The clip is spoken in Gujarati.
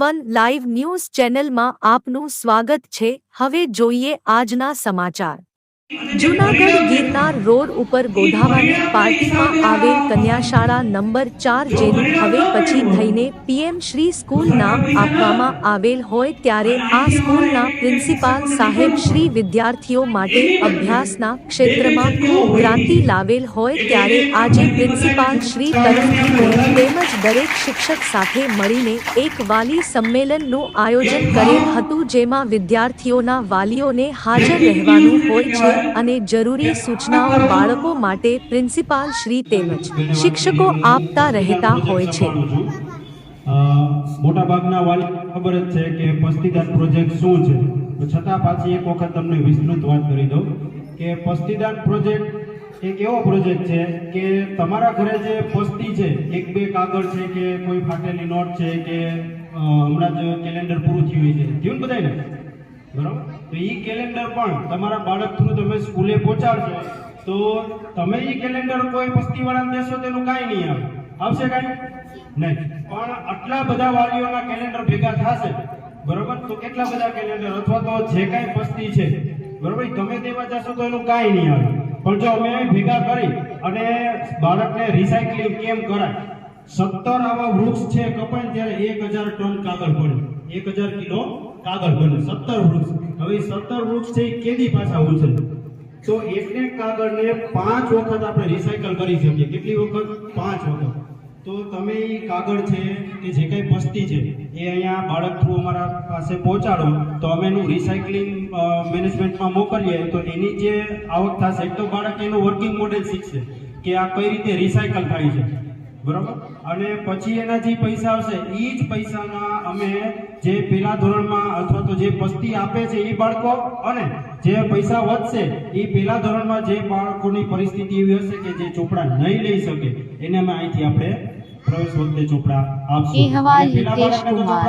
વન લાઈવ ન્યૂઝ ચેનલમાં આપનું સ્વાગત છે. હવે જોઈએ આજના સમાચાર. જૂનાગઢ ગિરનાર રોડ ઉપર ગોધાવાની પાર્ટીમાં આવેલ કન્યાશાળા નંબર ચાર જેનું હવે પછી થઈને પીએમ શ્રી સ્કૂલ નામ આપવામાં આવેલ હોય ત્યારે આ સ્કૂલના પ્રિન્સિપાલ સાહેબ શ્રી વિદ્યાર્થીઓ માટે અભ્યાસના ક્ષેત્રમાં ખૂબ ક્રાંતિ લાવેલ હોય ત્યારે આજે પ્રિન્સિપાલ શ્રી તરફથી તેમજ દરેક શિક્ષક સાથે મળીને એક વાલી સંમેલનનું આયોજન કરેલ હતું જેમાં વિદ્યાર્થીઓના વાલીઓને હાજર રહેવાનું હોય છે અને જરૂરી સૂચનાઓ બાળકો માટે પ્રિન્સિપાલ શ્રી તેમજ શિક્ષકો આપતા રહેતા હોય છે. મોટાભાગના વાલી ખબર જ છે કે પસ્તીદાન પ્રોજેક્ટ શું છે. છતાં પાછી એક વખત તમને વિસ્તૃત વાત કરી દઉં કે પસ્તીદાન પ્રોજેક્ટ એક એવો પ્રોજેક્ટ છે કે તમારા ઘરે જે પસ્તી છે, એક બે કાગળ છે કે કોઈ ફાટેલી નોટ છે કે હમણાં જ કેલેન્ડર પૂરું થયું છે. થયું ને બધાયને? બરાબર? તો એ કેલેન્ડર પણ તમારા બાળક થ્રુ તમે સ્કૂલે પહોંચાડશો, તો તમે એ કેલેન્ડર કોઈ પસ્તીવાળાને દેશો તેનું કાંઈ નહીં આવે. આવશે કાંઈ? નહીં. પણ આટલા બધા વાલીઓના કેલેન્ડર ભેગા થશે, બરોબર? તો કેટલા બધા કેલેન્ડર અથવા તો જે કાંઈ પસ્તી છે, બરોબર? તમે દેવા જશો તો એનું કાંઈ નહીં આવે. પણ જો અમે ભેગા કરી અને બાળકને રિસાયકલિંગ કેમ કરાય? સત્તર આવા વૃક્ષ છે કપાય ત્યારે એક હજાર ટન કાગળ બન્યું એક હજાર કિલો કાગળ બને. સત્તર વૃક્ષ. હવે સત્તર વૃક્ષ છે એ કેદી પાછા ઉછળે તો એકને કાગળને પાંચ વખત આપણે રિસાયકલ કરી શકીએ. કેટલી વખત? પાંચ વખત. તો તમે એ કાગળ છે કે જે કંઈ પસ્તી છે, એ અહીંયા બાળક થ્રુ અમારા પાસે પહોંચાડો. તો અમે એનું રિસાયકલિંગ મેનેજમેન્ટમાં મોકલીએ તો એની જે આવક થશે, એક તો બાળક એનું વર્કિંગ મોડેલ શીખશે કે આ કઈ રીતે રિસાયકલ થાય છે. બરોબર? અને પછી એના જે પૈસા આવશે એ જ પૈસાના અમે જે પેલા ધોરણમાં અથવા તો જે પસ્તી આપે છે એ બાળકો અને જે પૈસા વધશે એ પેલા ધોરણમાં જે બાળકોની પરિસ્થિતિ એવી હશે કે જે ચોપડા નહીં લઈ શકે, એને અમે અહીંથી આપણે પ્રવેશ વખતે ચોપડા આપશું બાળકને તો કુમાર.